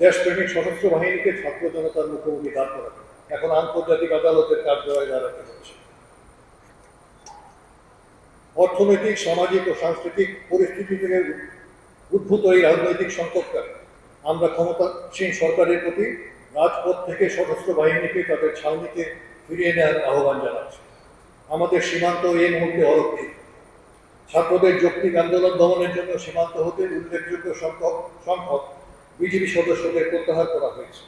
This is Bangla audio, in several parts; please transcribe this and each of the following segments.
দেশপ্রেমিক সশস্ত্র বাহিনীকে ছাত্র জনতার মুখোমুখি দাঁড় করাবে। এখন আন্তর্জাতিক আদালতের কার্যালয়ে দাঁড়াতে হচ্ছে। অর্থনৈতিক, সামাজিক ও সাংস্কৃতিক পরিস্থিতি থেকে উদ্ভূত এই রাজনৈতিক সংকটকালে। আমরা ক্ষমতাসীন সরকারের প্রতি রাজপথ থেকে সশস্ত্র বাহিনীকে তাদের ছাউনিতে ফিরিয়ে নেওয়ার আহ্বান জানাচ্ছি। আমাদের সীমান্ত এই মুহূর্তে অরক্ষিত। ছাত্রদের যৌক্তিক আন্দোলন দমনের জন্য সীমান্ত হতে উল্লেখযোগ্য সংখ্যক সংখ্যক বিজেপি সদস্যদের প্রত্যাহার করা হয়েছে।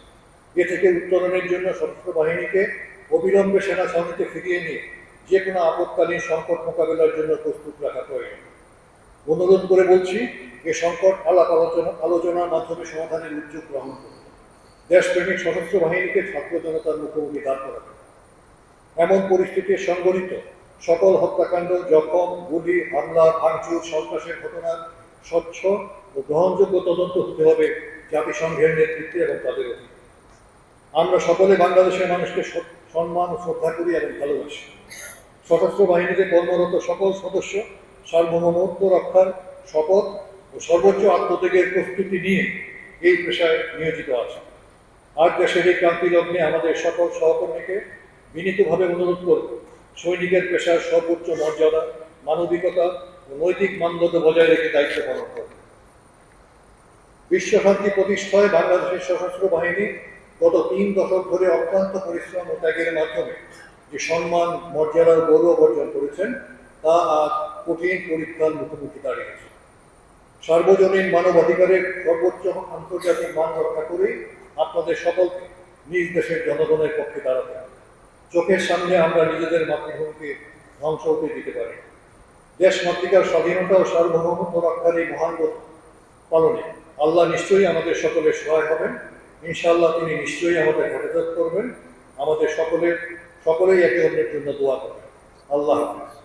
এ থেকে উত্তরণের জন্য সশস্ত্র বাহিনীকে অবিলম্বে সেনা ছাউনিতে ফিরিয়ে নিয়ে যে কোনো আপৎকালীন সংকট মোকাবেলার জন্য প্রস্তুত রাখা প্রয়োজন। অনুরোধ করে বলছি, এ সংকট আলাপ আলোচনা আলোচনার মাধ্যমে সমাধানের উদ্যোগ গ্রহণ করুন। দেশপ্রেমিক সশস্ত্র বাহিনীকে ছাত্র জনতার মুখোমুখি দাঁড় করাবে এমন পরিস্থিতি সংগঠিত সকল হত্যাকাণ্ড, জখম, গুলি, হামলা, ভাঙচুর, সন্ত্রাসের ঘটনার স্বচ্ছ ও গ্রহণযোগ্য তদন্ত হতে হবে জাতিসংঘের নেতৃত্বে এবং তাদের অধীনে। আমরা সকলে বাংলাদেশের মানুষকে সম্মান ও শ্রদ্ধা করি এবং ভালোবাসি। সশস্ত্র বাহিনীতে কর্মরত সকল সদস্য সার্বভৌমত্ব রক্ষার শপথ ও সর্বোচ্চ আত্মত্যাগের প্রস্তুতি নিয়ে এই পেশায় নিয়োজিত আছে। আজ দেশের এই ক্রান্তি লগ্নে আমাদের সকল সহকর্মীকে বিনীতভাবে অনুরোধ করব, সৈনিকের পেশার সর্বোচ্চ মর্যাদা, মানবিকতা ও নৈতিক মানদণ্ড বজায় রেখে দায়িত্ব পালন করবে। বিশ্বশান্তি প্রতিষ্ঠায় বাংলাদেশের সশস্ত্র বাহিনী গত তিন দশক ধরে অক্লান্ত পরিশ্রম ও ত্যাগের মাধ্যমে যে সম্মান মর্যাদার গৌরব অর্জন করেছেন, তা আজ কঠিন পরীক্ষার মুখোমুখি দাঁড়িয়েছে। সার্বজনীন মানবাধিকারের সর্বোচ্চ আন্তর্জাতিক মান রক্ষা করেই আপনাদের সকলকে নিজ দেশের জনগণের পক্ষে দাঁড়াতে চোখের সামনে আমরা নিজেদের মাতৃভূমিকে ধ্বংস হতে দিতে পারি। দেশ মাতৃকার স্বাধীনতা ও সার্বভৌমত্ব রক্ষার এই মহান পালনে আল্লাহ নিশ্চয়ই আমাদের সকলের সহায় হবেন। ইনশাআল্লাহ তিনি নিশ্চয়ই আমাদের হেফাজত করবেন। আমাদের সকলের, সকলেই একে অন্যের জন্য দোয়া করবেন। আল্লাহ হাফিজ।